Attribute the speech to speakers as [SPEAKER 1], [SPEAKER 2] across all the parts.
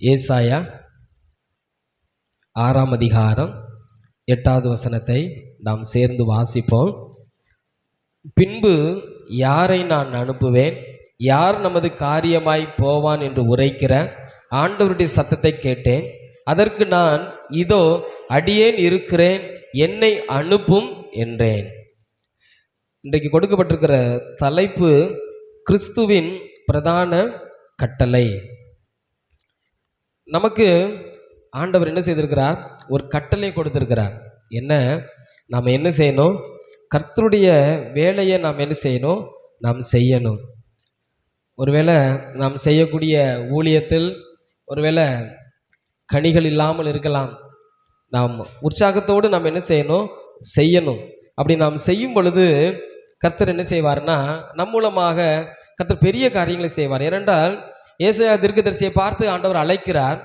[SPEAKER 1] ஏசாயா ஆறாம் அதிகாரம் எட்டாவது வசனத்தை நாம் சேர்ந்து வாசிப்போம். பின்பு யாரை நான் அனுப்புவேன்? யார் நமது காரியமாய் போவான் என்று உரைக்கிற ஆண்டவருடைய சத்தத்தை கேட்டேன். அதற்கு நான் இதோ அடியேன் இருக்கிறேன் என்னை அனுப்பும் என்றேன். இன்றைக்கு கொடுக்கப்பட்டிருக்கிற தலைப்பு கிறிஸ்துவின் பிரதான கட்டளை. நமக்கு ஆண்டவர் என்ன செய்திருக்கிறார்? ஒரு கட்டளை கொடுத்திருக்கிறார். என்ன? நாம் என்ன செய்யணும்? கர்த்தருடைய வேலையை நாம் என்ன செய்யணும்? நாம் செய்யணும். ஒருவேளை நாம் செய்யக்கூடிய ஊழியத்தில் ஒருவேளை கனிகள் இல்லாமல் இருக்கலாம். நாம் உற்சாகத்தோடு நாம் என்ன செய்யணும்? செய்யணும். அப்படி நாம் செய்யும் பொழுது கர்த்தர் என்ன செய்வார்னா நம் மூலமாக கர்த்தர் பெரிய காரியங்களை செய்வார். ஏனென்றால் ஏசாயா தீர்க்கதரிசியை பார்த்து ஆண்டவர் அழைக்கிறார்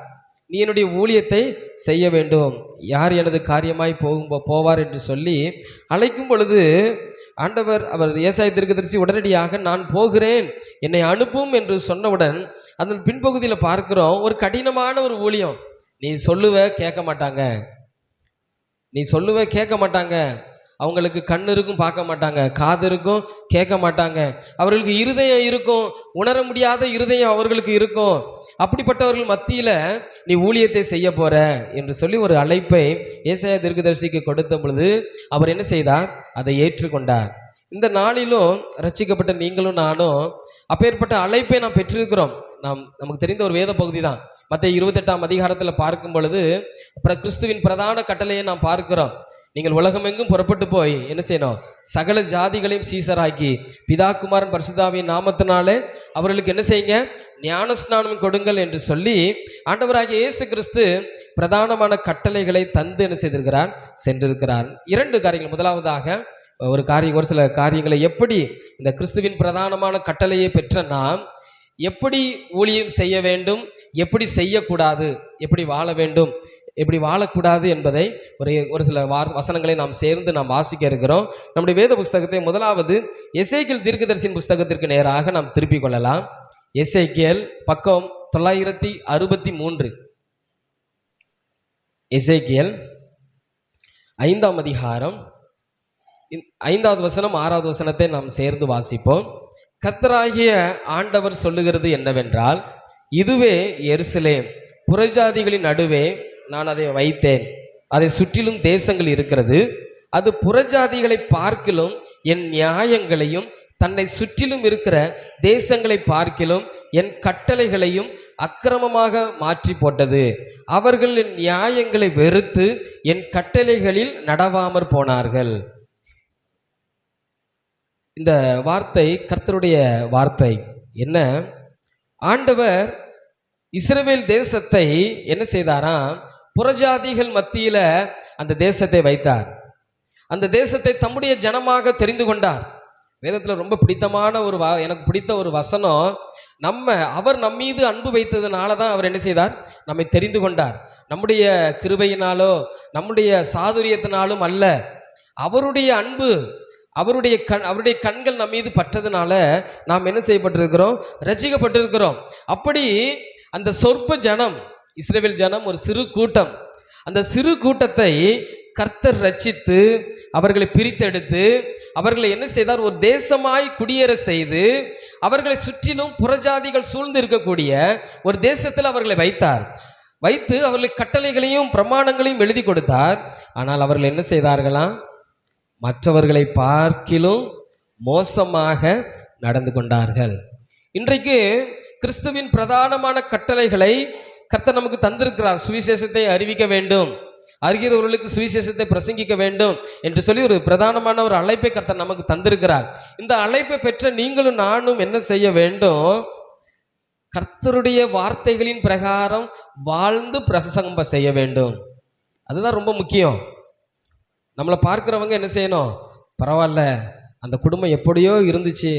[SPEAKER 1] நீ என்னுடைய ஊழியத்தை செய்ய வேண்டும். யார் எனது காரியமாய் போகும் போவார் என்று சொல்லி அழைக்கும் பொழுது ஆண்டவர் அவர் ஏசாய தீர்க்கதரிசி உடனடியாக நான் போகிறேன். என்னை அனுப்பும் என்று சொன்னவுடன் அதன் பின்பகுதியில் பார்க்கிறோம் ஒரு கடினமான ஒரு ஊழியம். நீ சொல்லுவ கேட்க மாட்டாங்க. நீ சொல்லுவ கேட்க மாட்டாங்க. அவங்களுக்கு கண் இருக்கும் பார்க்க மாட்டாங்க. காது இருக்கும் கேட்க மாட்டாங்க. அவர்களுக்கு இருதயம் இருக்கும். உணர முடியாத இருதயம் அவர்களுக்கு இருக்கும். அப்படிப்பட்டவர்கள் மத்தியில் நீ ஊழியத்தை செய்ய போற என்று சொல்லி ஒரு அழைப்பை ஏசாய தீர்க்கதரிசிக்கு கொடுத்த பொழுது அவர் என்ன செய்தார்? அதை ஏற்றுக்கொண்டார். இந்த நாளிலும் ரசிக்கப்பட்ட நீங்களும் நானும் அப்பேற்பட்ட அழைப்பை நாம் பெற்றிருக்கிறோம். நாம் நமக்கு தெரிந்த ஒரு வேத பகுதி தான் மற்ற இருபத்தெட்டாம் அதிகாரத்தில் பார்க்கும் பொழுது அப்புறம் கிறிஸ்துவின் பிரதான கட்டளையை நாம் பார்க்கிறோம். நீங்கள் உலகமெங்கும் புறப்பட்டு போய் என்ன செய்யணும்? சகல ஜாதிகளையும் சீசராக்கி பிதாகுமாரன் பரிசுதாவின் நாமத்தினாலே அவர்களுக்கு என்ன செய்யுங்க? ஞானஸ்நானம் கொடுங்கள் என்று சொல்லி ஆண்டவராகிய இயேசு கிறிஸ்து பிரதானமான கட்டளைகளை தந்து என்ன செய்திருக்கிறார்? சென்றிருக்கிறார். இரண்டு காரியங்கள். முதலாவதாக ஒரு காரியம் ஒரு சில காரியங்களை எப்படி இந்த கிறிஸ்துவின் பிரதானமான கட்டளையை பெற்ற நாம் எப்படி ஊழியம் செய்ய வேண்டும் எப்படி செய்யக்கூடாது எப்படி வாழ வேண்டும் எப்படி வாழக்கூடாது என்பதை ஒரு ஒரு சில வார் வசனங்களை நாம் சேர்ந்து நாம் வாசிக்க இருக்கிறோம். நம்முடைய வேத புஸ்தகத்தை முதலாவது எசேக்கியல் தீர்க்கதரிசின் புஸ்தகத்திற்கு நேராக நாம் திருப்பிக் கொள்ளலாம். எசேக்கியல் பக்கம் தொள்ளாயிரத்தி அறுபத்தி மூன்று. எசேக்கியல் ஐந்தாம் அதிகாரம். ஐந்தாவது வசனம் ஆறாவது வசனத்தை நாம் சேர்ந்து வாசிப்போம். கத்தராகிய ஆண்டவர் சொல்லுகிறது என்னவென்றால் இதுவே எருசலேம் புறஜாதிகளின் நடுவே நான் அதை வைத்தேன். அதை சுற்றிலும் தேசங்கள் இருக்கிறது. அது புறஜாதிகளை பார்க்கிலும் என் நியாயங்களையும் தன்னை சுற்றிலும் இருக்கிற தேசங்களை பார்க்கிலும் என் கட்டளைகளையும் அக்கிரமமாக மாற்றி போட்டது. அவர்கள் என் நியாயங்களை வெறுத்து என் கட்டளைகளில் நடவாமற் போனார்கள். இந்த வார்த்தை கர்த்தருடைய வார்த்தை என்ன? ஆண்டவர் இஸ்ரவேல் தேசத்தை என்ன செய்தாராம்? புறஜாதிகள் மத்தியில் அந்த தேசத்தை வைத்தார். அந்த தேசத்தை தம்முடைய ஜனமாக தெரிந்து கொண்டார். வேதத்தில் ரொம்ப பிடித்தமான ஒரு வா எனக்கு பிடித்த ஒரு வசனம் நம்ம அவர் நம் மீது அன்பு வைத்ததுனால தான் அவர் என்ன செய்தார்? நம்மை தெரிந்து கொண்டார். நம்முடைய கிருபையினாலோ நம்முடைய சாதுரியத்தினாலும் அல்ல அவருடைய அன்பு அவருடைய கண் அவருடைய கண்கள் நம் மீது பற்றதுனால நாம் என்ன செய்யப்பட்டிருக்கிறோம்? ரசிக்கப்பட்டிருக்கிறோம். அப்படி அந்த சொற்ப ஜனம் இஸ்ரேல் ஜனம் ஒரு சிறு கூட்டம். அந்த சிறு கூட்டத்தை கர்த்தர் ரச்சித்து அவர்களை பிரித்தெடுத்து அவர்களை என்ன செய்தார்? ஒரு தேசமாய் குடியேற செய்து அவர்களை சுற்றிலும் புறஜாதிகள் சூழ்ந்து இருக்கக்கூடிய ஒரு தேசத்தில் அவர்களை வைத்தார். வைத்து அவர்களுக்கு கட்டளைகளையும் பிரமாணங்களையும் எழுதி கொடுத்தார். ஆனால் அவர்கள் என்ன செய்தார்களாம் மற்றவர்களை பார்க்கிலும் மோசமாக நடந்து கொண்டார்கள். இன்றைக்கு கிறிஸ்துவின் பிரதானமான கட்டளைகளை கர்த்தர் நமக்கு தந்திருக்கிறார். சுவிசேஷத்தை அறிவிக்க வேண்டும். அறிகிறவர்களுக்கு சுவிசேஷத்தை பிரசங்கிக்க வேண்டும் என்று சொல்லி ஒரு பிரதானமான ஒரு அழைப்பை கர்த்தர் நமக்கு தந்திருக்கிறார். இந்த அழைப்பை பெற்ற நீங்களும் நானும் என்ன செய்ய வேண்டும்? கர்த்தருடைய வார்த்தைகளின் பிரகாரம் வாழ்ந்து பிரசங்கம் செய்ய வேண்டும். அதுதான் ரொம்ப முக்கியம். நம்மளை பார்க்குறவங்க என்ன செய்யணும்? பரவாயில்ல அந்த குடும்பம் எப்படியோ இருந்துச்சு.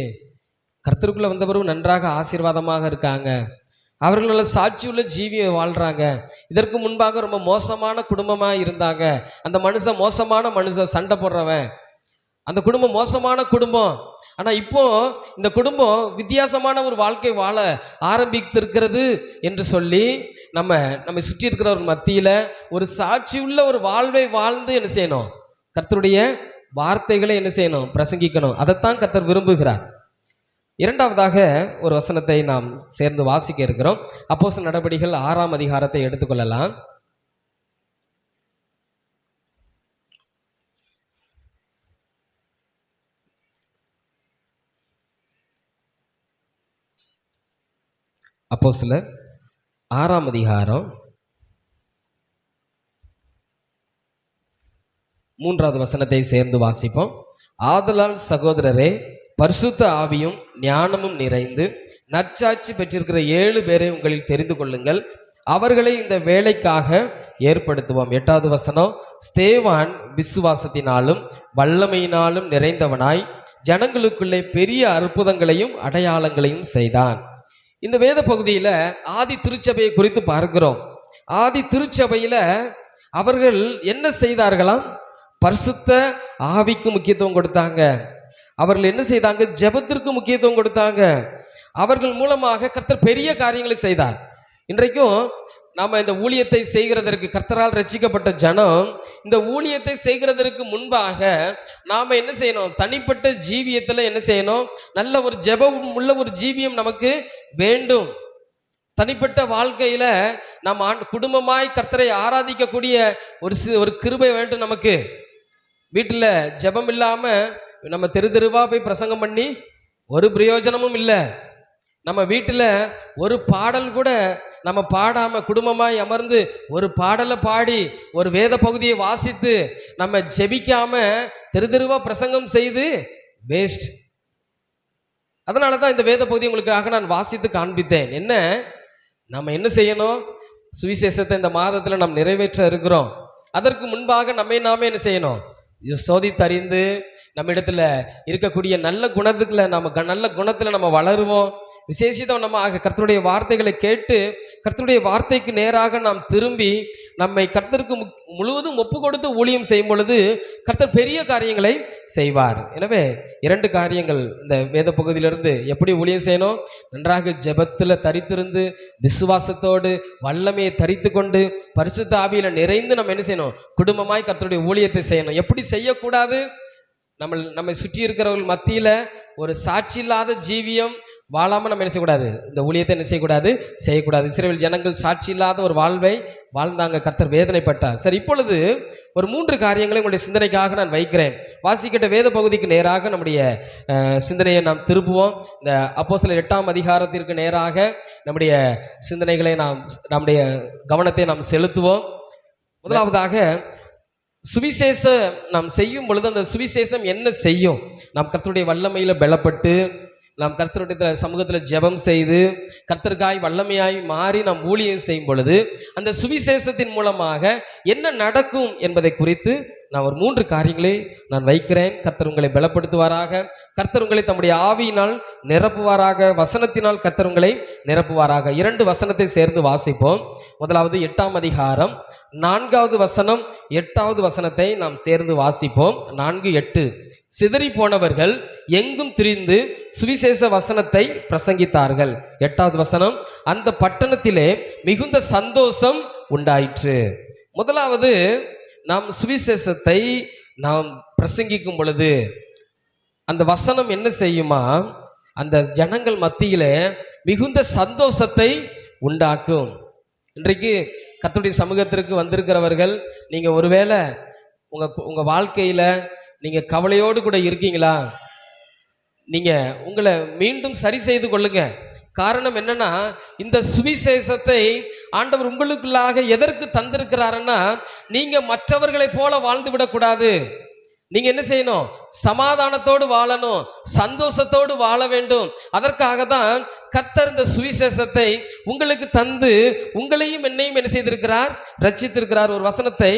[SPEAKER 1] கர்த்தருக்குள்ளே வந்த பிறகு நன்றாக ஆசீர்வாதமாக இருக்காங்க. அவர்களோட சாட்சி சாட்சியுள்ள ஜீவியை வாழ்கிறாங்க இதற்கு முன்பாக ரொம்ப மோசமான குடும்பமாக இருந்தாங்க. அந்த மனுஷன் மோசமான மனுஷன் சண்டை போடுறவன். அந்த குடும்பம் மோசமான குடும்பம். ஆனால் இப்போ இந்த குடும்பம் வித்தியாசமான ஒரு வாழ்க்கை வாழ ஆரம்பித்திருக்கிறது என்று சொல்லி நம்ம நம்ம சுற்றி இருக்கிறவர் மத்தியில் ஒரு சாட்சி உள்ள ஒரு வாழ்வை வாழ்ந்து என்ன செய்யணும்? கர்த்தருடைய வார்த்தைகளை என்ன செய்யணும்? பிரசங்கிக்கணும். அதைத்தான் கர்த்தர் விரும்புகிறார். இரண்டாவதாக ஒரு வசனத்தை நாம் சேர்ந்து வாசிக்க இருக்கிறோம். அப்போஸ் நடவடிக்கைகள் ஆறாம் அதிகாரத்தை எடுத்துக்கொள்ளலாம். அப்போஸ்தலர் ஆறாம் அதிகாரம் மூன்றாவது வசனத்தை சேர்ந்து வாசிப்போம். ஆதலால் சகோதரரே பரிசுத்த ஆவியும் ஞானமும் நிறைந்து நற்சாட்சி பெற்றிருக்கிற ஏழு பேரை உங்களில் தெரிந்து கொள்ளுங்கள். அவர்களை இந்த வேலைக்காக ஏற்படுத்துவோம். எட்டாவது வசனம் ஸ்தேவான் விசுவாசத்தினாலும் வல்லமையினாலும் நிறைந்தவனாய் ஜனங்களுக்குள்ளே பெரிய அற்புதங்களையும் அடையாளங்களையும் செய்தான். இந்த வேத பகுதியில் ஆதி திருச்சபையை குறித்து பார்க்கிறோம். ஆதி திருச்சபையில் அவர்கள் என்ன செய்தார்களாம்? பரிசுத்த ஆவிக்கு முக்கியத்துவம் கொடுத்தாங்க. அவர்கள் என்ன செய்தாங்க? ஜெபத்திற்கு முக்கியத்துவம் கொடுத்தாங்க. அவர்கள் மூலமாக கர்த்தர் பெரிய காரியங்களை செய்தார். இன்றைக்கும் நாம் இந்த ஊழியத்தை செய்கிறதற்கு கர்த்தரால் ரசிக்கப்பட்ட ஜனம் இந்த ஊழியத்தை செய்கிறதற்கு முன்பாக நாம் என்ன செய்யணும்? தனிப்பட்ட ஜீவியத்தில் என்ன செய்யணும்? நல்ல ஒரு ஜெபம் உள்ள ஒரு ஜீவியம் நமக்கு வேண்டும். தனிப்பட்ட வாழ்க்கையில் நாம் ஆண் குடும்பமாய் கர்த்தரை ஆராதிக்கக்கூடிய ஒரு சி ஒரு கிருபை வேண்டும் நமக்கு. வீட்டில் ஜெபம் இல்லாமல் நம்ம தெரு தெருவாக போய் பிரசங்கம் பண்ணி ஒரு பிரயோஜனமும் இல்லை. நம்ம வீட்டில் ஒரு பாடல் கூட நம்ம பாடாமல் குடும்பமாய் அமர்ந்து ஒரு பாடலை பாடி ஒரு வேத பகுதியை வாசித்து நம்ம ஜெபிக்காமல் தெரு தெருவாக பிரசங்கம் செய்து வேஸ்ட் அதனால தான் இந்த வேத பகுதி உங்களுக்காக நான் வாசித்து காண்பித்தேன். என்ன? நம்ம என்ன செய்யணும்? சுவிசேஷத்தை இந்த மாதத்தில் நாம் நிறைவேற்ற இருக்கிறோம். அதற்கு முன்பாக நம்மை நாமே என்ன செய்யணும்? சோதித்தறிந்து நம்ம இடத்துல இருக்கக்கூடிய நல்ல குணத்துக்குள்ள நம்ம க- நல்ல குணத்துல நம்ம வளருவோம். விசேஷிதம் நம்ம ஆக கர்த்தருடைய வார்த்தைகளை கேட்டு கர்த்தருடைய வார்த்தைக்கு நேராக நாம் திரும்பி நம்மை கர்த்தருக்கு முக்- முழுவதும் ஒப்பு கொடுத்து ஊழியம் செய்யும் பொழுது கர்த்தர் பெரிய காரியங்களை செய்வார். எனவே இரண்டு காரியங்கள் இந்த வேத பகுதியிலிருந்து எப்படி ஊழியம் செய்யணும் நன்றாக ஜெபத்தில் தரித்திருந்து விசுவாசத்தோடு வல்லமையை தரித்து கொண்டு பரிசுத்த ஆவியில் நிறைந்து நம்ம என்ன செய்யணும்? குடும்பமாய் கர்த்தருடைய ஊழியத்தை செய்யணும். எப்படி செய்யக்கூடாது? நம்ம நம்மை சுற்றி இருக்கிறவர்கள் மத்தியில் ஒரு சாட்சி இல்லாத ஜீவியம் வாழாமல் நம்ம என்ன செய்யக்கூடாது? இந்த ஊழியத்தை என்ன செய்யக்கூடாது? செய்யக்கூடாது. இஸ்ரேல் ஜனங்கள் சாட்சி இல்லாத ஒரு வாழ்வை வாழ்ந்தாங்க. கர்த்தர் வேதனைப்பட்டார். சரி இப்பொழுது ஒரு மூன்று காரியங்களை உங்களுடைய சிந்தனைக்காக நான் வைக்கிறேன். வாசிக்கிட்ட வேத பகுதிக்கு நேராக நம்முடைய சிந்தனையை நாம் திருப்புவோம். இந்த அப்போஸ்தலர் எட்டாம் அதிகாரத்திற்கு நேராக நம்முடைய சிந்தனைகளை நாம் நம்முடைய கவனத்தை நாம் செலுத்துவோம். முதலாவதாக சுவிசேஷம் நாம் செய்யும் பொழுது அந்த சுவிசேஷம் என்ன செய்யும்? நாம் கர்த்தருடைய வல்லமையில் பலப்பட்டு நாம் கர்த்தருடைய சமூகத்தில் ஜெபம் செய்து கர்த்தருக்காய் வல்லமையாய் மாறி நாம் ஊழியம் செய்யும் பொழுது அந்த சுவிசேஷத்தின் மூலமாக என்ன நடக்கும் என்பதை குறித்து நான் ஒரு மூன்று காரியங்களை நான் வைக்கிறேன். கர்த்தர் உங்களை பலப்படுத்துவாராக. கர்த்தர் உங்களை தம்முடைய ஆவியினால் நிரப்புவாராக. வசனத்தினால் கர்த்தர் உங்களை நிரப்புவாராக. இரண்டு வசனத்தை சேர்ந்து வாசிப்போம். முதலாவது எட்டாம் அதிகாரம். நான்காவது வசனம் எட்டாவது வசனத்தை நாம் சேர்ந்து வாசிப்போம். நான்கு எட்டு. சிதறி போனவர்கள் எங்கும் திரிந்து சுவிசேஷ வசனத்தை பிரசங்கித்தார்கள். எட்டாவது வசனம் அந்த பட்டணத்திலே மிகுந்த சந்தோஷம் உண்டாயிற்று. முதலாவது நாம் சுவிசேஷத்தை நாம் பிரசங்கிக்கும் பொழுது அந்த வசனம் என்ன செய்யுமா? அந்த ஜனங்கள் மத்தியில் மிகுந்த சந்தோஷத்தை உண்டாக்கும். இன்றைக்கு கத்துடைய சமூகத்திற்கு வந்திருக்கிறவர்கள் நீங்கள் ஒருவேளை உங்கள் உங்கள் வாழ்க்கையில் நீங்கள் கவலையோடு கூட இருக்கீங்களா? நீங்கள் உங்களை மீண்டும் சரி செய்து கொள்ளுங்கள் காரணம் என்னன்னா இந்த சுவிசேஷத்தை ஆண்டவர் உங்களுக்குள்ளாக எதற்கு தந்திருக்கிறாருன்னா நீங்க மற்றவர்களைப் போல வாழ்ந்து விடக்கூடாது. நீங்க என்ன செய்யணும்? சமாதானத்தோடு வாழணும் சந்தோஷத்தோடு வாழ வேண்டும். அதற்காக தான் கர்த்தர் இந்த சுவிசேஷத்தை உங்களுக்கு தந்து உங்களையும் என்னையும் என்ன செய்திருக்கிறார்? ரச்சித்திருக்கிறார் ஒரு வசனத்தை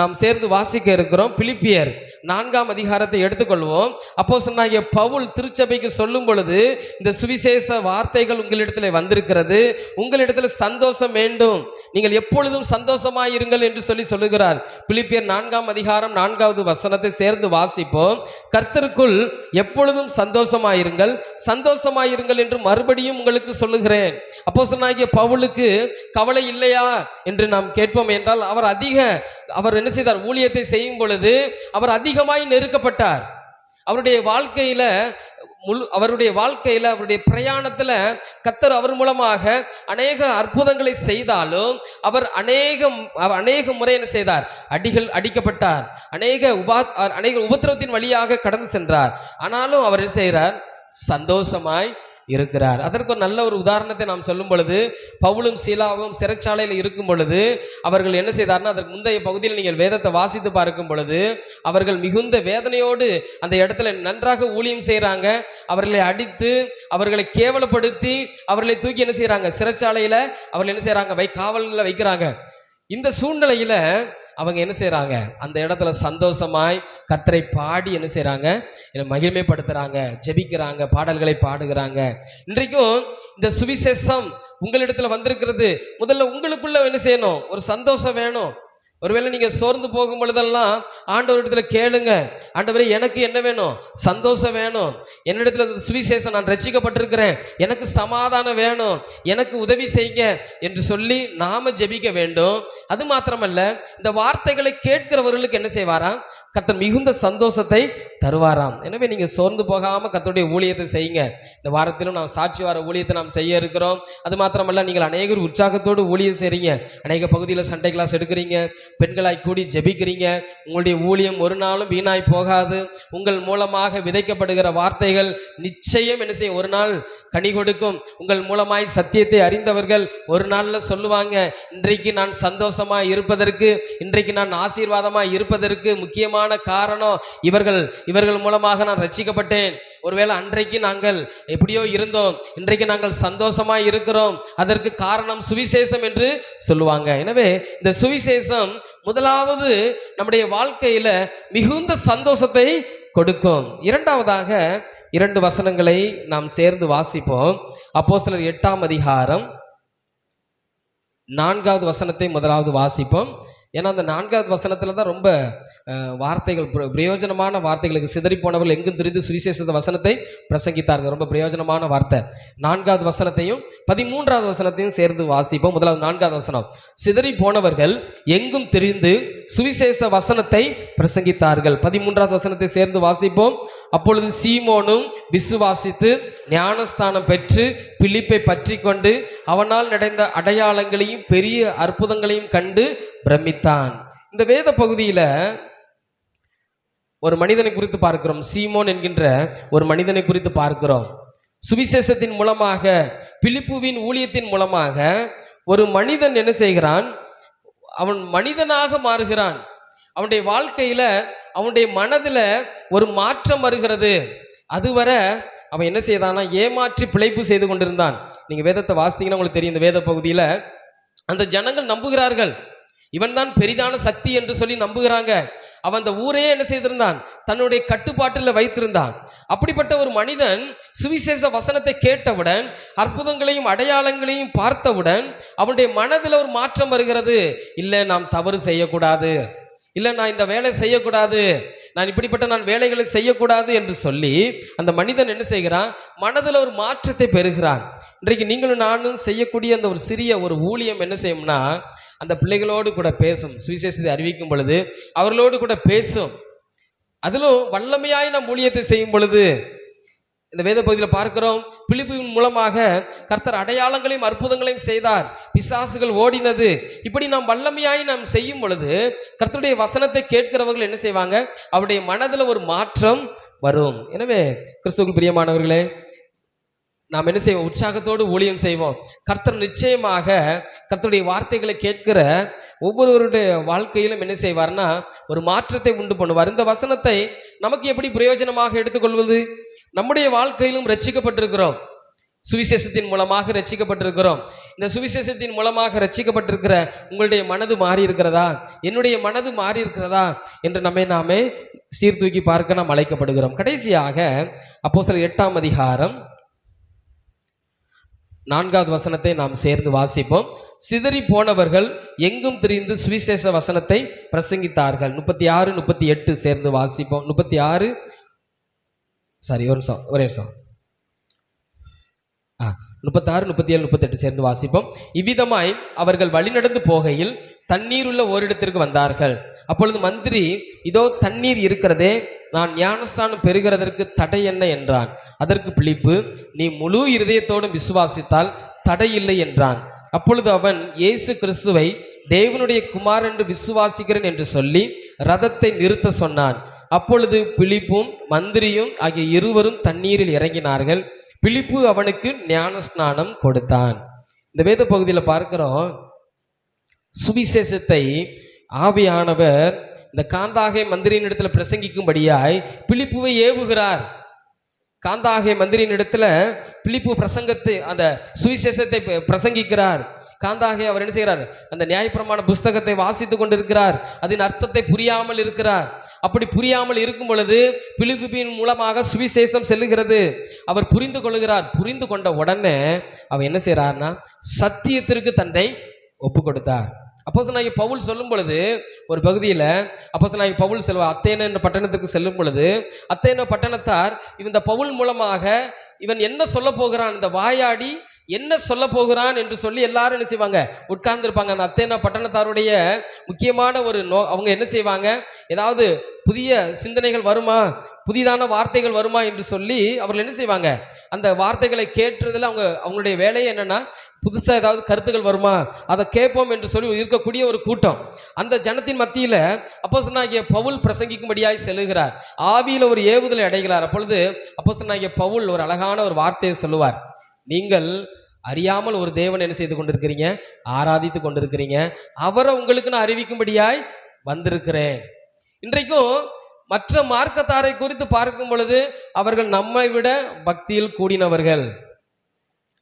[SPEAKER 1] நாம் சேர்ந்து வாசிக்க இருக்கிறோம். பிலிப்பியர் நான்காம் அதிகாரத்தை எடுத்துக்கொள்வோம். அப்போ சொன்னாகிய பவுல் திருச்சபைக்கு சொல்லும் பொழுது இந்த சுவிசேஷ வார்த்தைகள் உங்களிடத்தில் வந்திருக்கிறது. உங்களிடத்தில் சந்தோஷம் வேண்டும். நீங்கள் எப்பொழுதும் சந்தோஷமாயிருங்கள் என்று சொல்லி சொல்லுகிறார். பிலிப்பியர் நான்காம் அதிகாரம் நான்காவது வசனத்தை சேர்ந்து வாசிப்போம். கர்த்தருக்குள் எப்பொழுதும் சந்தோஷமாயிருங்கள். சந்தோஷமாயிருங்கள் என்று மறுபடியும் உங்களுக்கு சொல்லுகிறேன். அப்போ சொன்னாகிய பவுலுக்கு கவலை இல்லையா என்று நாம் கேட்போம் என்றால் அவர் அதிக அவர் என்ன செய்தார்? ஊழியத்தை செய்யும் பொழுது அவர் அதிகமாய் நெருக்கப்பட்டார். அவருடைய வாழ்க்கையில முழு அவருடைய வாழ்க்கையில அவருடைய பிரயாணத்துல கத்தர் அவர் மூலமாக அநேக அற்புதங்களை செய்தாலும் அவர் அநேகம் அவர் அநேக முறை என்ன செய்தார்? அடிகள் அடிக்கப்பட்டார். அநேக உபா அநேக உபத்திரவத்தின் வழியாக கடந்து சென்றார். ஆனாலும் அவர் என்ன செய்கிறார்? சந்தோஷமாய் இருக்கிறார். அதற்கு ஒரு நல்ல ஒரு உதாரணத்தை நாம் சொல்லும் பொழுது பவுலும் சீலாவும் சிறைச்சாலையில் இருக்கும் பொழுது அவர்கள் என்ன செய்தார்னா அதற்கு முந்தைய பகுதியில் நீங்கள் வேதத்தை வாசித்து பார்க்கும் பொழுது அவர்கள் மிகுந்த வேதனையோடு அந்த இடத்துல நன்றாக ஊழியம் செய்கிறாங்க அவர்களை அடித்து அவர்களை கேவலப்படுத்தி அவர்களை தூக்கி என்ன செய்கிறாங்க சிறைச்சாலையில் அவர்கள் என்ன செய்கிறாங்க வை காவலில் வைக்கிறாங்க. இந்த சூழ்நிலையில் அவங்க என்ன செய்கிறாங்க அந்த இடத்துல சந்தோஷமாய் கத்தரை பாடி என்ன செய்கிறாங்க என்னை மகிழ்மைப்படுத்துகிறாங்க ஜெபிக்கிறாங்க பாடல்களை பாடுகிறாங்க. இன்றைக்கும் இந்த சுவிசேஷம் உங்களிடத்துல வந்திருக்கிறது. முதல்ல உங்களுக்குள்ள என்ன செய்யணும்? ஒரு சந்தோஷம் வேணும். ஒருவேளை நீங்க சோர்ந்து போகும் பொழுதெல்லாம் ஆண்டவர் இடத்துல கேளுங்க. ஆண்டவரே எனக்கு என்ன வேணும்? சந்தோஷம் வேணும். என்னிடத்துல சுவிசேஷம் நான் ரட்சிக்கப்பட்டிருக்கிறேன் எனக்கு சமாதானம் வேணும். எனக்கு உதவி செய்யுங்க என்று சொல்லி நாம ஜெபிக்க வேண்டும். அது மாத்திரமல்ல இந்த வார்த்தைகளை கேட்கிறவர்களுக்கு என்ன செய்வாராம்? கர்த்தர் மிகுந்த சந்தோஷத்தை தருவாராம். எனவே நீங்கள் சோர்ந்து போகாமல் கர்த்தருடைய ஊழியத்தை செய்யுங்க. இந்த வாரத்திலும் நாம் சாட்சி வார ஊழியத்தை நாம் செய்ய இருக்கிறோம். அது மாத்திரமல்ல நீங்கள் அநேகர் உற்சாகத்தோடு ஊழியம் செய்கிறீங்க அநேக பகுதியில் சண்டை கிளாஸ் எடுக்கிறீங்க. பெண்களாய் கூடி ஜெபிக்கிறீங்க. உங்களுடைய ஊழியம் ஒரு நாளும் வீணாய் போகாது. உங்கள் மூலமாக விதைக்கப்படுகிற வார்த்தைகள் நிச்சயம் என்ன செய்யும்? ஒரு நாள் கனி கொடுக்கும். உங்கள் மூலமாய் சத்தியத்தை அறிந்தவர்கள் ஒரு நாளில் சொல்லுவாங்க இன்றைக்கு நான் சந்தோஷமா இருப்பதற்கு இன்றைக்கு நான் ஆசீர்வாதமா இருப்பதற்கு முக்கியமான காரணம் இவர்கள் இவர்கள் மூலமாக நான் ரசிக்கப்பட்டேன் ஒருவேளை அன்றைக்கு நாங்கள் எப்படியோ இருந்தோம் இன்றைக்கு நாங்கள் சந்தோஷமா இருக்கிறோம் அதற்கு காரணம் சுவிசேஷம் என்று சொல்லுவாங்க. எனவே இந்த சுவிசேஷம் முதலாவது நம்முடைய வாழ்க்கையில மிகுந்த சந்தோஷத்தை கொடுக்கும். இரண்டாவதாக இரண்டு வசனங்களை நாம் சேர்ந்து வாசிப்போம். அப்போஸ்தலர் எட்டாம் அதிகாரம் நான்காவது வசனத்தை முதலாவது வாசிப்போம். ஏன்னா அந்த நான்காவது வசனத்தில் தான் ரொம்ப வார்த்தைகள் பிர- பிரயோஜனமான வார்த்தைகளுக்கு சிதறி போனவர்கள் எங்கும் தெரிந்து சுவிசேஷ வசனத்தை பிரசங்கித்தார்கள். ரொம்ப பிரயோஜனமான வார்த்தை. நான்காவது வசனத்தையும் பதிமூன்றாவது வசனத்தையும் சேர்ந்து வாசிப்போம். முதலாவது நான்காவது வசனம். சிதறி போனவர்கள் எங்கும் தெரிந்து சுவிசேஷ வசனத்தை பிரசங்கித்தார்கள். பதிமூன்றாவது வசனத்தை சேர்ந்து வாசிப்போம். அப்பொழுது சீமோனும் விசுவாசித்து ஞானஸ்தானம் பெற்று பிலிப்பை பற்றி கொண்டு அவனால் நடந்த அடையாளங்களையும் பெரிய அற்புதங்களையும் கண்டு பிரமித்தான். இந்த வேத பகுதியில் ஒரு மனிதனை குறித்து பார்க்கிறோம். சீமோன் என்கின்ற ஒரு மனிதனை குறித்து பார்க்கிறோம். சுவிசேஷத்தின் மூலமாக பிலிப்புவின் ஊழியத்தின் மூலமாக ஒரு மனிதன் என்ன செய்கிறான்? அவன் மனிதனாக மாறுகிறான். அவனுடைய வாழ்க்கையில் அவனுடைய மனதில் ஒரு மாற்றம் வருகிறது. அதுவரை அவன் என்ன செய்தானா ஏமாற்றி பிழைப்பு செய்து கொண்டிருந்தான். நீங்கள் வேதத்தை வாசித்தீங்கன்னா உங்களுக்கு தெரியும் இந்த வேத பகுதியில். அந்த ஜனங்கள் நம்புகிறார்கள். இவன் தான் பெரிதான சக்தி என்று சொல்லி நம்புகிறாங்க. அவன் அந்த ஊரையே என்ன செய்திருந்தான்? தன்னுடைய கட்டுப்பாட்டில் வைத்திருந்தான். அப்படிப்பட்ட ஒரு மனிதன் சுவிசேஷ வசனத்தை கேட்டவுடன் அற்புதங்களையும் அடையாளங்களையும் பார்த்தவுடன் அவனுடைய மனதில் ஒரு மாற்றம் வருகிறது. இல்லை நாம் தவறு செய்யக்கூடாது. இல்லை நான் இந்த வேலை செய்யக்கூடாது. நான் இப்படிப்பட்ட நான் வேலைகளை செய்யக்கூடாது என்று சொல்லி அந்த மனிதன் என்ன செய்கிறான்? மனதில் ஒரு மாற்றத்தை பெறுகிறான். இன்றைக்கு நீங்களும் நானும் செய்யக்கூடிய அந்த ஒரு சிறிய ஒரு ஊழியம் என்ன செய்யும்னா அந்த பிள்ளைகளோடு கூட பேசும். சுவிசேஷத்தை அறிவிக்கும் பொழுது அவர்களோடு கூட பேசும். அதிலும் வல்லமையாய் நாம் ஊழியத்தை செய்யும் பொழுது இந்த வேத பகுதியில் பார்க்கிறோம் பிலிப்பின் மூலமாக கர்த்தர் அடையாளங்களையும் அற்புதங்களையும் செய்தார். பிசாசுகள் ஓடினது. இப்படி நாம் வல்லமையாய் நாம் செய்யும் பொழுது கர்த்தருடைய வசனத்தை கேட்கிறவர்கள் என்ன செய்வாங்க? அவருடைய மனதில் ஒரு மாற்றம் வரும். எனவே கிறிஸ்துவுக்கு பிரியமானவர்களே நாம் என்ன செய்வோம்? உற்சாகத்தோடு ஊழியம் செய்வோம். கர்த்தர் நிச்சயமாக கர்த்தருடைய வார்த்தைகளை கேட்கிற ஒவ்வொருவருடைய வாழ்க்கையிலும் என்ன செய்வார்னா ஒரு மாற்றத்தை உண்டு பண்ணுவார். இந்த வசனத்தை நமக்கு எப்படி பிரயோஜனமாக எடுத்துக்கொள்வது? நம்முடைய வாழ்க்கையிலும் ரட்சிக்கப்பட்டிருக்கிறோம். சுவிசேஷத்தின் மூலமாக ரட்சிக்கப்பட்டிருக்கிறோம். இந்த சுவிசேஷத்தின் மூலமாக ரட்சிக்கப்பட்டிருக்கிற உங்களுடைய மனது மாறி இருக்கிறதா என்னுடைய மனது மாறி இருக்கிறதா என்று நம்மை நாமே சீர்தூக்கி பார்க்க நாம் அழைக்கப்படுகிறோம். கடைசியாக அப்போ சில எட்டாம் அதிகாரம் நான்காவது வசனத்தை நாம் சேர்ந்து வாசிப்போம். சிதறி போனவர்கள் எங்கும் திரிந்து சுவிசேஷ வசனத்தை பிரசங்கித்தார்கள். முப்பத்தி ஆறு முப்பத்தி எட்டு சேர்ந்து வாசிப்போம். முப்பத்தி ஆறு சாரி ஒரு நிமிஷம் ஒரே நிமிஷம். ஆ முப்பத்தாறு முப்பத்தி ஏழு முப்பத்தெட்டு சேர்ந்து வாசிப்போம். இவ்விதமாய் அவர்கள் வழிநடந்து போகையில் தண்ணீர் உள்ள ஓரிடத்திற்கு வந்தார்கள். அப்பொழுது மந்திரி இதோ தண்ணீர் இருக்கிறதே நான் ஞானஸ்தானம் பெறுகிறதற்கு தடை என்ன என்றான். அதற்கு பிழிப்பு நீ முழு இருதயத்தோடும் விசுவாசித்தால் தடை இல்லை என்றான். அப்பொழுது அவன் இயேசு கிறிஸ்துவை தேவனுடைய குமார் என்று விசுவாசிக்கிறேன் என்று சொல்லி ரதத்தை நிறுத்த சொன்னான். அப்பொழுது பிலிப்பும் மந்திரியும் ஆகிய இருவரும் தண்ணீரில் இறங்கினார்கள். பிலிப்பு அவனுக்கு ஞானஸ்நானம் கொடுத்தான். இந்த வேத பகுதியில் பார்க்கிறோம் சுவிசேஷத்தை ஆவியானவர் இந்த காந்தாகை மந்திரியின் இடத்துல பிரசங்கிக்கும்படியாய் பிலிப்புவை ஏவுகிறார். காந்தாகை மந்திரியின் இடத்துல பிலிப்பு பிரசங்கத்தை அந்த சுவிசேஷத்தை ப- பிரசங்கிக்கிறார். காந்தாகை அவர் என்ன செய்கிறார்? அந்த நியாயப்பிரமாண புஸ்தகத்தை வாசித்து கொண்டிருக்கிறார். அதன் அர்த்தத்தை புரியாமல் இருக்கிறார். அப்படி புரியாமல் இருக்கும் பொழுது பிலிப்பின் மூலமாக சுவிசேஷம் செல்லுகிறது. அவர் புரிந்து கொள்கிறார். புரிந்து கொண்ட உடனே அவர் என்ன செய்கிறார்னா சத்தியத்திற்கு தன்னை ஒப்பு கொடுத்தார் அப்போஸ் நாயகி பவுல் சொல்லும் பொழுது ஒரு பகுதியில் அப்போஸ் நாயகி பவுல் செல்வா அத்தேன என்ற பட்டணத்துக்கு செல்லும் பொழுது அத்தேன பட்டணத்தார் இந்த பவுல் மூலமாக இவன் என்ன சொல்ல போகிறான் இந்த வாயாடி என்ன சொல்ல போகிறான் என்று சொல்லி எல்லாரும் என்ன செய்வாங்க? உட்கார்ந்துருப்பாங்க. அந்த அத்தேனா பட்டணத்தாருடைய முக்கியமான ஒரு நோ அவங்க என்ன செய்வாங்க? ஏதாவது புதிய சிந்தனைகள் வருமா? புதிதான வார்த்தைகள் வருமா என்று சொல்லி அவர்கள் என்ன செய்வாங்க? அந்த வார்த்தைகளை கேட்டுறதுல அவங்க அவங்களுடைய வேலையே என்னென்னா புதுசாக ஏதாவது கருத்துக்கள் வருமா? அதை கேட்போம் என்று சொல்லி இருக்கக்கூடிய ஒரு கூட்டம். அந்த ஜனத்தின் மத்தியில் அப்போசனாகிய பவுல் பிரசங்கிக்கும்படியாய் செல்லுகிறார். ஆவியில் ஒரு ஏவுதலை அடைகிறார். அப்பொழுது அப்போசனாகிய பவுல் ஒரு அழகான ஒரு வார்த்தையை சொல்லுவார். நீங்கள் அறியாமல் ஒரு தேவன் என்ன செய்து கொண்டிருக்கிறீங்க? ஆராதித்து கொண்டிருக்கிறீங்க. அவரை உங்களுக்கு நான் அறிவிக்கும்படியாய் வந்திருக்கிறேன். இன்றைக்கும் மற்ற மார்க்கத்தாரை குறித்து பார்க்கும் பொழுது அவர்கள் நம்மை விட பக்தியில் கூடினவர்கள்.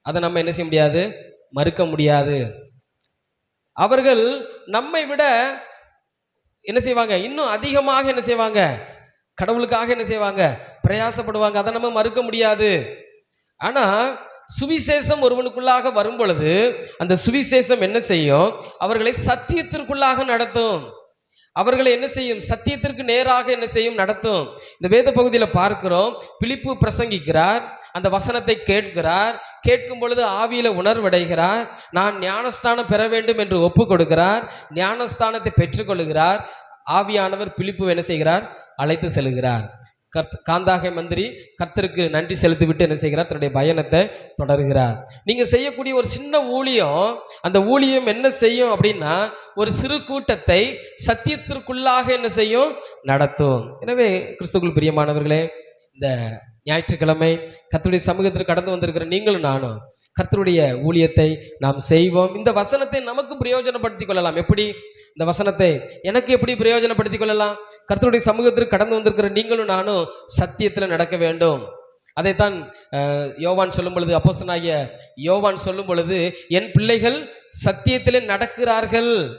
[SPEAKER 1] அதை நம்ம என்ன செய்ய முடியாது? மறுக்க முடியாது. அவர்கள் நம்மை விட என்ன செய்வாங்க? இன்னும் அதிகமாக என்ன செய்வாங்க? கடவுளுக்காக என்ன செய்வாங்க? பிரயாசப்படுவாங்க. அதை நம்ம மறுக்க முடியாது. ஆனா சுவிசேஷம் ஒருவனுக்குள்ளாக வரும் பொழுது அந்த சுவிசேஷம் என்ன செய்யும்? அவர்களை சத்தியத்திற்குள்ளாக நடத்தும். அவர்களை என்ன செய்யும்? சத்தியத்திற்கு நேராக என்ன செய்யும்? நடத்தும். இந்த வேத பகுதியில் பார்க்கிறோம். பிலிப்பு பிரசங்கிக்கிறார். அந்த வசனத்தை கேட்கிறார். கேட்கும் பொழுது ஆவியில உணர்வடைகிறார். நான் ஞானஸ்தானம் பெற வேண்டும் என்று ஒப்பு கொடுக்கிறார். ஞானஸ்தானத்தை பெற்றுக்கொள்கிறார் ஆவியானவர் பிலிப்பு என்ன செய்கிறார்? அழைத்து செல்கிறார். கர்த் காந்தாக மந்திரி கர்த்தருக்கு நன்றி செலுத்திவிட்டு என்ன செய்கிறார்? தன்னுடைய பயணத்தை தொடர்கிறார். நீங்கள் செய்யக்கூடிய ஒரு சின்ன ஊழியம் அந்த ஊழியம் என்ன செய்யும் அப்படின்னா ஒரு சிறு கூட்டத்தை சத்தியத்திற்குள்ளாக என்ன செய்யும்? நடத்தும். எனவே கிறிஸ்துக்குள் பிரியமானவர்களே இந்த ஞாயிற்றுக்கிழமை கர்த்தருடைய சமூகத்திற்கு கடந்து வந்திருக்கிற நீங்களும் நானும் கர்த்தருடைய ஊழியத்தை நாம் செய்வோம். இந்த வசனத்தை நமக்கு பிரயோஜனப்படுத்திக் கொள்ளலாம். எப்படி? இந்த வசனத்தை எனக்கு எப்படி பிரயோஜனப்படுத்திக் கொள்ளலாம்? கர்த்தருடைய சமூகத்திற்கு கடந்து வந்திருக்கிற நீங்களும் நானும் சத்தியத்தில் நடக்க வேண்டும். அதைத்தான் யோவான் சொல்லும் பொழுது அப்போசனாகிய யோவான் சொல்லும் பொழுது என் பிள்ளைகள் சத்தியத்திலே நடக்கிறார்கள்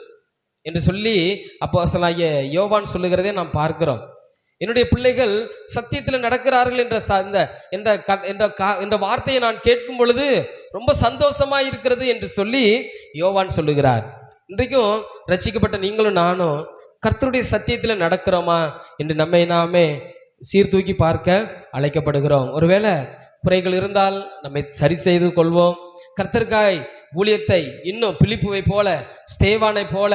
[SPEAKER 1] என்று சொல்லி அப்போசனாகிய யோவான் சொல்லுகிறதே நாம் பார்க்கிறோம். என்னுடைய பிள்ளைகள் சத்தியத்தில் நடக்கிறார்கள் என்ற ச- இந்த என்ற என்ற கா- என்ற வார்த்தையை நான் கேட்கும் பொழுது ரொம்ப சந்தோஷமாக இருக்கிறது என்று சொல்லி யோவான் சொல்லுகிறார். இன்றைக்கும் ரசிக்கப்பட்ட நீங்களும் நானும் கர்த்தருடைய சத்தியத்தில் நடக்கிறோமா என்று நம்மை நாமே சீர்தூக்கி பார்க்க அழைக்கப்படுகிறோம். ஒருவேளை குறைகள் இருந்தால் நம்மை சரி செய்து கொள்வோம். கர்த்தர்காய் ஊழியத்தை இன்னும் பிலிப்புவை போல ஸ்தேவானை போல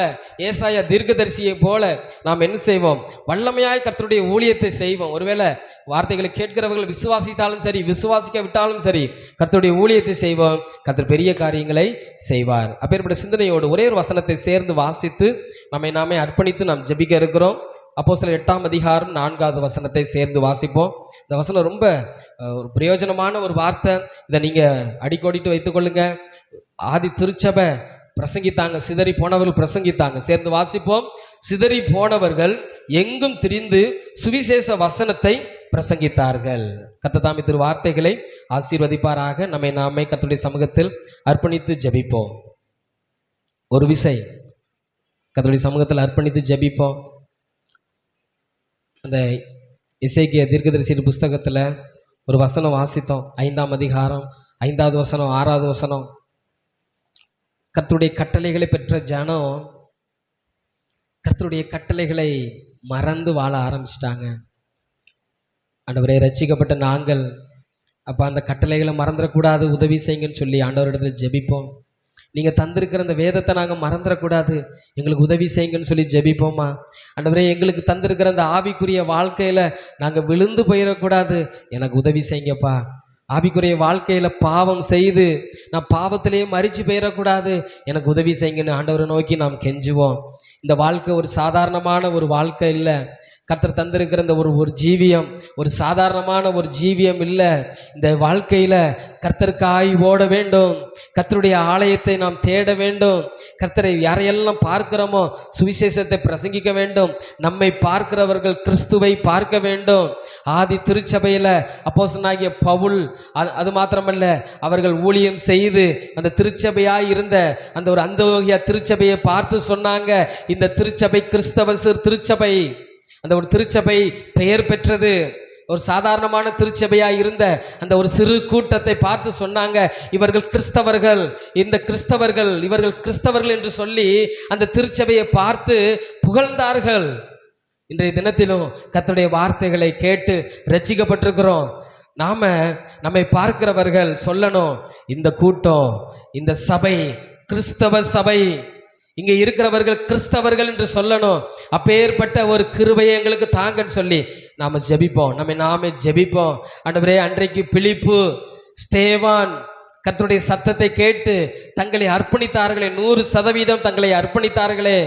[SPEAKER 1] ஏசாயா தீர்க்கதரிசியை போல நாம் என்ன செய்வோம்? வல்லமையாய் கர்த்தருடைய ஊழியத்தை செய்வோம். ஒருவேளை வார்த்தைகளை கேட்கிறவர்கள் விசுவாசித்தாலும் சரி விசுவாசிக்க விட்டாலும் சரி கர்த்தருடைய ஊழியத்தை செய்வோம். கர்த்தர் பெரிய காரியங்களை செய்வார். அப்பேற்பட்ட சிந்தனையோடு ஒரே ஒரு வசனத்தை சேர்ந்து வாசித்து நம்மை நாமே அர்ப்பணித்து நாம் ஜெபிக்க இருக்கிறோம். அப்போ சில எட்டாம் அதிகாரம் நான்காவது வசனத்தை சேர்ந்து வாசிப்போம். இந்த வசனம் ரொம்ப ஒரு பிரயோஜனமான ஒரு வார்த்தை. இதை நீங்கள் அடிக்கோடிட்டு வைத்துக்கொள்ளுங்கள் ஆதி திருச்சபை பிரசங்கித்தாங்க சிதறி போனவர்கள் பிரசங்கித்தாங்க. சேர்ந்து வாசிப்போம். சிதறி போனவர்கள் எங்கும் திரிந்து சுவிசேஷ வசனத்தை பிரசங்கித்தார்கள். கத்ததாமி திரு வார்த்தைகளை ஆசீர்வதிப்பாராக. நம்மை நாமே கத்துடைய சமூகத்தில் அர்ப்பணித்து ஜெபிப்போம். ஒரு விசை. கத்துடைய சமூகத்தில் அர்ப்பணித்து ஜெபிப்போம். அந்த இசைக்கிய தீர்க்கதரிசியின் புஸ்தகத்தில் ஒரு வசனம் வாசித்தோம். ஐந்தாம் அதிகாரம் ஐந்தாவது வசனம் ஆறாவது வசனம். கர்த்தருடைய கட்டளைகளை பெற்ற ஜனம் கர்த்தருடைய கட்டளைகளை மறந்து வாழ ஆரம்பிச்சிட்டாங்க. ஆண்டவரே ரசிக்கப்பட்ட நாங்கள் அப்போ அந்த கட்டளைகளை மறந்துடக்கூடாது உதவி செய்யுங்கன்னு சொல்லி ஆண்டவரிடத்தில் ஜெபிப்போம். நீங்கள் தந்திருக்கிற அந்த வேதத்தை நாங்கள் மறந்துடக்கூடாது எங்களுக்கு உதவி செய்யுங்கன்னு சொல்லி ஜெபிப்போமா? ஆண்டவரே எங்களுக்கு தந்திருக்கிற அந்த ஆவிக்குரிய வாழ்க்கையில் நாங்கள் விழுந்து போயிடக்கூடாது எனக்கு உதவி செய்யுங்கப்பா. ஆவிக்குரிய வாழ்க்கையில் பாவம் செய்து நான் பாவத்திலேயே மறித்து போயிடக்கூடாது எனக்கு உதவி செய்யுங்கன்னு ஆண்டவரை நோக்கி நாம் கெஞ்சுவோம். இந்த வாழ்க்கை ஒரு சாதாரணமான ஒரு வாழ்க்கை இல்லை. கர்த்தர் தந்திருக்கிற இந்த ஒரு ஒரு ஜீவியம் ஒரு சாதாரணமான ஒரு ஜீவியம் இல்லை. இந்த வாழ்க்கையில் கர்த்தருக்காய் ஓட வேண்டும். கர்த்தருடைய ஆலயத்தை நாம் தேட வேண்டும். கர்த்தரை யாரையெல்லாம் பார்க்கிறோமோ சுவிசேஷத்தை பிரசங்கிக்க வேண்டும். நம்மை பார்க்கிறவர்கள் கிறிஸ்துவை பார்க்க வேண்டும். ஆதி திருச்சபையில் அப்போசனாகிய பவுல் அது அது மாத்திரமல்ல அவர்கள் ஊழியம் செய்து அந்த திருச்சபையாய் இருந்த அந்த ஒரு அந்தோகியா திருச்சபையை பார்த்து சொன்னாங்க இந்த திருச்சபை கிறிஸ்தவ திருச்சபை. அந்த ஒரு திருச்சபை பெயர் பெற்றது. ஒரு சாதாரணமான திருச்சபையாக இருந்த அந்த ஒரு சிறு கூட்டத்தை பார்த்து சொன்னாங்க இவர்கள் கிறிஸ்தவர்கள் இந்த கிறிஸ்தவர்கள் இவர்கள் கிறிஸ்தவர்கள் என்று சொல்லி அந்த திருச்சபையை பார்த்து புகழ்ந்தார்கள். இன்றைய தினத்திலும் கத்துடைய வார்த்தைகளை கேட்டு ரட்சிக்கப்பட்டிருக்கிறோம் நாம நம்மை பார்க்கிறவர்கள் சொல்லணும் இந்த கூட்டம் இந்த சபை கிறிஸ்தவ சபை. இங்கே இருக்கிறவர்கள் கிறிஸ்தவர்கள் என்று சொல்லணும். அப்பேற்பட்ட ஒரு கிருபையை எங்களுக்கு தாங்கன்னு சொல்லி நாம ஜெபிப்போம். நம்ம நாமே ஜெபிப்போம். ஆண்டவரே அன்றைக்கு பிலிப்பு ஸ்தேவான் கர்த்தருடைய சத்தத்தை கேட்டு தங்களை அர்ப்பணித்தார்களே. நூறு சதவீதம் தங்களை அர்ப்பணித்தார்களே.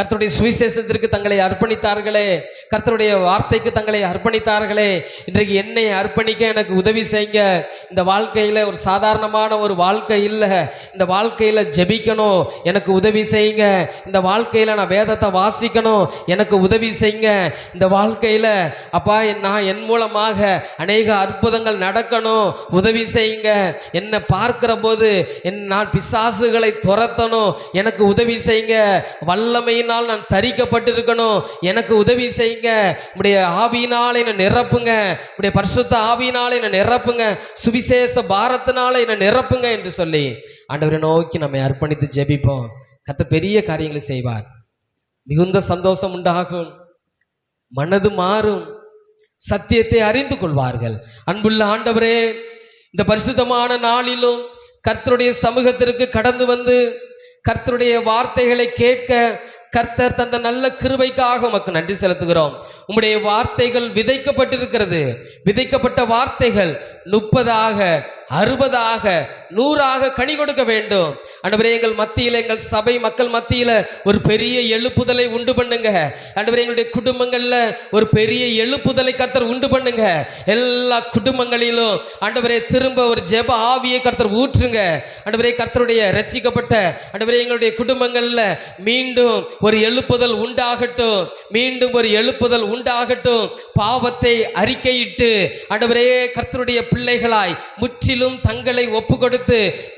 [SPEAKER 1] கர்த்தருடைய சுவிசேஷத்திற்கு தங்களை அர்ப்பணித்தார்களே. கர்த்தருடைய வார்த்தைக்கு தங்களை அர்ப்பணித்தார்களே. இன்றைக்கு என்னை அர்ப்பணிக்க எனக்கு உதவி செய்யுங்க. இந்த வாழ்க்கையில் ஒரு சாதாரணமான ஒரு வாழ்க்கை இல்லை. இந்த வாழ்க்கையில் ஜெபிக்கணும். எனக்கு உதவி செய்யுங்க. இந்த வாழ்க்கையில் நான் வேதத்தை வாசிக்கணும். எனக்கு உதவி செய்யுங்க. இந்த வாழ்க்கையில் அப்பா என் நான் என் மூலமாக அநேக அற்புதங்கள் நடக்கணும். உதவி செய்யுங்க. என்னை பார்க்கிற போது என் நான் பிசாசுகளை துரத்தணும். எனக்கு உதவி செய்யுங்க. வல்லமையினால் நான் தரிக்கப்பட்டிருக்கணும். எனக்கு உதவி செய்யுங்க. உடைய ஆவியினால் என்னை நிரப்புங்க. உடைய பரிசுத்த ஆவியினால் என்னை நிரப்புங்க. சுவிசேஷ பாரத்தினால என்னை நிரப்புங்க என்று சொல்லி ஆண்டவரை நோக்கி நம்மை அர்ப்பணித்து ஜெபிப்போம். கத்த பெரிய காரியங்களை செய்வார். மிகுந்த சந்தோஷம் உண்டாகும். மனது மாறும். சத்தியத்தை அறிந்து கொள்வார்கள். அன்புள்ள ஆண்டவரே இந்த பரிசுத்தமான நாளிலும் கர்த்தருடைய சமூகத்திற்கு கடந்து வந்து கர்த்தருடைய வார்த்தைகளை கேட்க கர்த்தர் தந்த நல்ல கிருபைக்காக உமக்கு நன்றி செலுத்துகிறோம். உம்முடைய வார்த்தைகள் விதைக்கப்பட்டிருக்கிறது. விதைக்கப்பட்ட வார்த்தைகள் முப்பதாக அறுபதாக நூறாக கனி கொடுக்க வேண்டும். ஆண்டவரே எங்கள் மத்தியில் எங்கள் சபை மக்கள் மத்தியில் ஒரு பெரிய எழுப்புதலை உண்டு பண்ணுங்க. ஆண்டவரே எங்களுடைய குடும்பங்களில் ஒரு பெரிய எழுப்புதலை கர்த்தர் உண்டு பண்ணுங்க. எல்லா குடும்பங்களிலும் ஆண்டவரே திரும்ப ஒரு ஜெப ஆவியை கர்த்தர் ஊற்றுங்க. ஆண்டவரே கர்த்தருடைய ரட்சிக்கப்பட்ட ஆண்டவரே எங்களுடைய குடும்பங்களில் மீண்டும் ஒரு எழுப்புதல் உண்டாகட்டும். மீண்டும் ஒரு எழுப்புதல் உண்டாகட்டும். பாவத்தை அறிக்கையிட்டு ஆண்டவரே கர்த்தருடைய பிள்ளைகளாய் முற்றிலும் தங்களை ஒப்பு கொடுத்து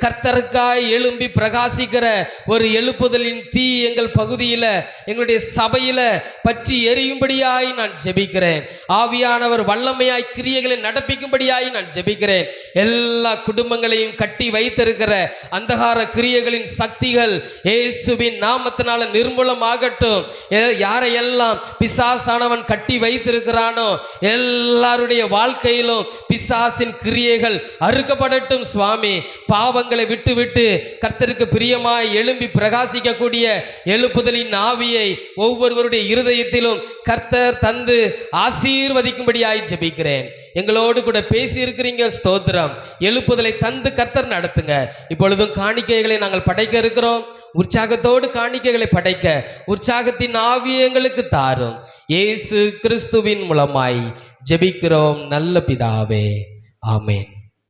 [SPEAKER 1] கர்த்தருக்காய் எழும்பி பிரகாசிக்கிற ஒரு எழுப்புதலின் தீ எங்கள் பகுதியில் எங்களுடைய சபையில் பற்றி எரியும்படியாய் நான் ஜெபிக்கிறேன். ஆவியானவர் வல்லமையாய் கிரியைகளை நடப்பிக்கும்படியாய் நான் ஜெபிக்கிறேன். எல்லா குடும்பங்களையும் கட்டி வைத்திருக்கிற அந்தகார கிரியைகளின் சக்திகள் இயேசுவின் நாமத்தினால நிர்மூலமாகட்டும். யாரையெல்லாம் பிசாசானவன் கட்டி வைத்திருக்கிறானோ எல்லாருடைய வாழ்க்கையிலும் பிசாசின் கிரியைகள் அறுக்கப்படட்டும் சுவாமி. பாவங்களை விட்டுவிட்டு கர்த்தருக்கு பிரியமாய் எழும்பி பிரகாசிக்கக்கூடிய எழுப்புதலின் ஆவியை ஒவ்வொருவருடைய இருதயத்திலும் கர்த்தர் தந்து ஆசீர்வதிக்கும்படியாய் ஜெபிக்கிறேன். எங்களோடு கூட பேசி இருக்கிறீங்க ஸ்தோத்திரம். எழுப்புதலை தந்து கர்த்தர் நடத்துங்க. இப்பொழுதும் காணிக்கைகளை நாங்கள் படைக்க இருக்கிறோம். உற்சாகத்தோடு காணிக்கைகளை படைக்க உற்சாகத்தின் ஆவி எங்களுக்கு தாரும். இயேசு கிறிஸ்துவின் மூலமாய் ஜெபிக்கிறோம் நல்ல பிதாவே. ஆமேன்.